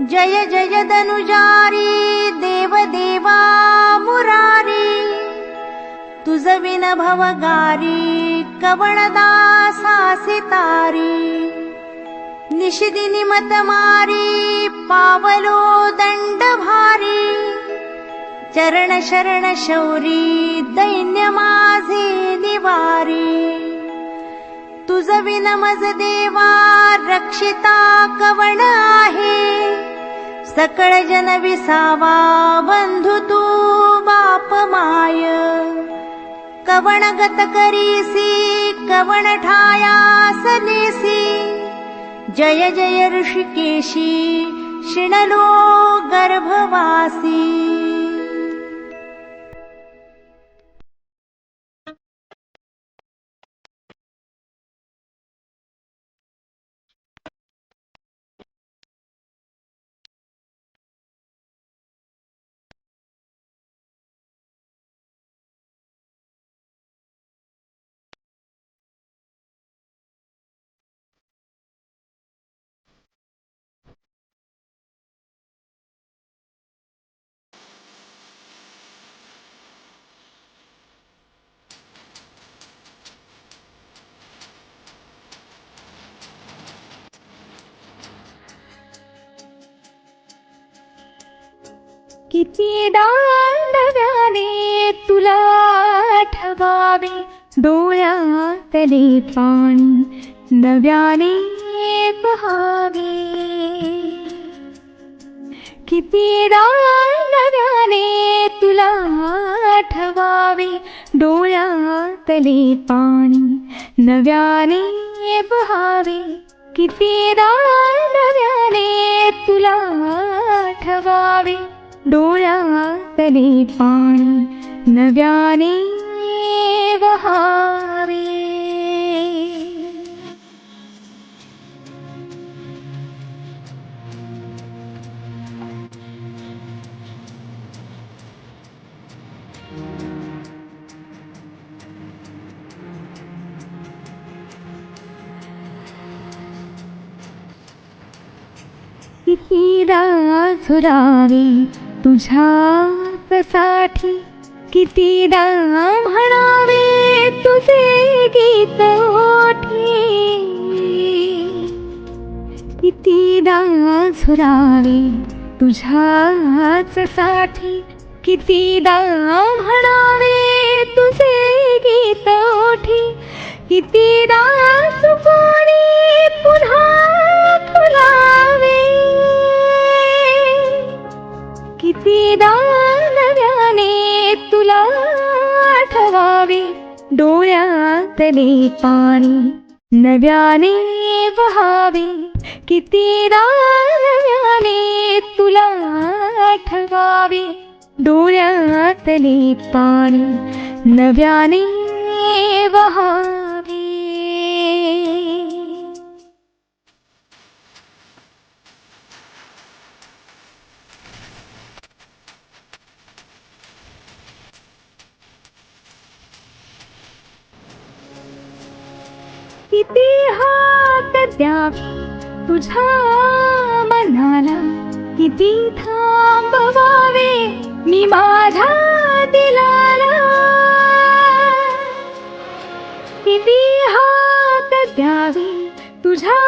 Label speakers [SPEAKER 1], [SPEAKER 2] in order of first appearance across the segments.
[SPEAKER 1] जय जय धनुजारी देव देवा मुरारी तु सि निषदिनि मतमारी पावलो दण्डभारि चरण शरण शौरी दैन्य मासि निवारि। तुज विन मजदेवा रक्षिता कवण आहे सकळ जन विसावा बंधु तू बाप माय। कवण गत करीसी कवण ठायास नेसी जय जय ऋषिकेशी शिणलो गर्भवासी
[SPEAKER 2] किती नव्याने तुला आठवावे डोळ्यातले पाणी नव्याने पहावे. किती नव्याने तुला आठवावे डोळ्यातले पाणी नव्याने पहावे. किती नव्याने तुला आठवावे डोळ्यातले पाणी नव्याने वहावे किती झुरावे तुझ्यासाठी किती म्हणावे तुझे गीत ओठी किती झुरावे तुझ्याच साठी किती म्हणावे तुझे गीत ओठी किती नव्याने तुला आठवावे. डोळ्यातले पाणी नव्याने वहावे. किती नव्याने तुला आठवावे. डोळ्यातले पाणी नव्याने वहावे. किती हात द्या तुझ्या मनाला किती थांबवावे. मी माझ्या दिलाला. किती हात द्यावे. तुझ्या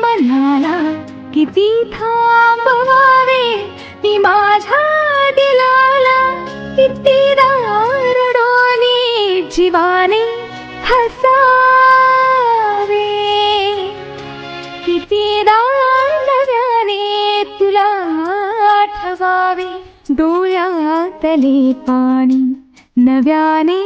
[SPEAKER 2] मनाला किती थांबवावे. मी माझ्या दिलाला. किती रडोनी जीवा डोळ्यातले पाणी नव्याने